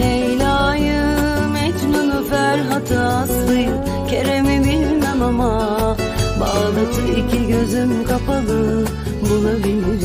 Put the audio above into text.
Leyla'yı, Mecnun'u, Ferhat'ı, Aslı'yı Kerem'i bilmem ama Bağdat'ı iki gözüm kapalı bulabilirim